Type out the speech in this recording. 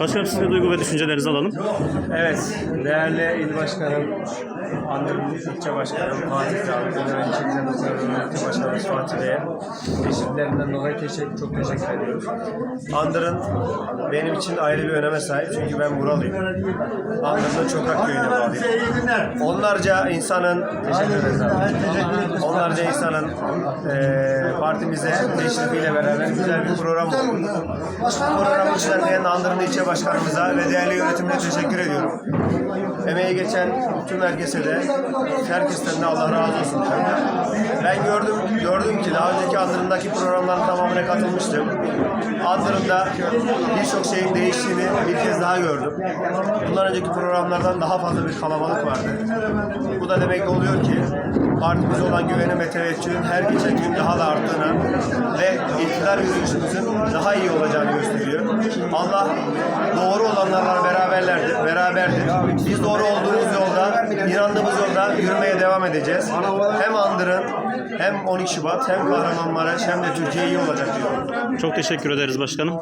Başkanım sizin duygu ve düşüncelerinizi alalım. Evet, değerli il başkanım, Andırın ilçe başkanım Fatih Dağlı, Dönem İlçe Muhtarı ilçe başkanımız Fatih Bey'e teşekkürlerinden dolayı teşekkür, çok teşekkür ediyoruz. Andırın benim için ayrı bir öneme sahip çünkü ben buralıyım. Andırın Çokak köyüne bağlıyım. Onlarca insanın, teşekkür ederiz abi. Onlarca insanın eee partimize teşrifiyle beraber güzel bir program oldu. Programı düzenleyen Andırın ilçe başkanımıza ve değerli yönetimine teşekkür ediyorum. Emeği geçen tüm herkese de herkesten de Allah razı olsun. Ben gördüm gördüm ki daha önceki Andırın'daki programların tamamına katılmıştım. Andırın'da birçok şeyin değiştiğini bir kez daha gördüm. Bundan önceki programlardan daha fazla bir kalabalık vardı. Bu da demek oluyor ki partimize olan güvenim ve teveccühün her geçen gün daha da arttığını ve iktidar yürüyüşümüzün daha iyi gösteriyor. Allah doğru olanlarla beraberlerdir, beraberdir. Biz doğru olduğumuz yolda, inandığımız yolda yürümeye devam edeceğiz. Hem Andırın, hem 12 Şubat, hem Kahramanmaraş, hem de Türkiye iyi olacak diyorum. Çok teşekkür ederiz başkanım.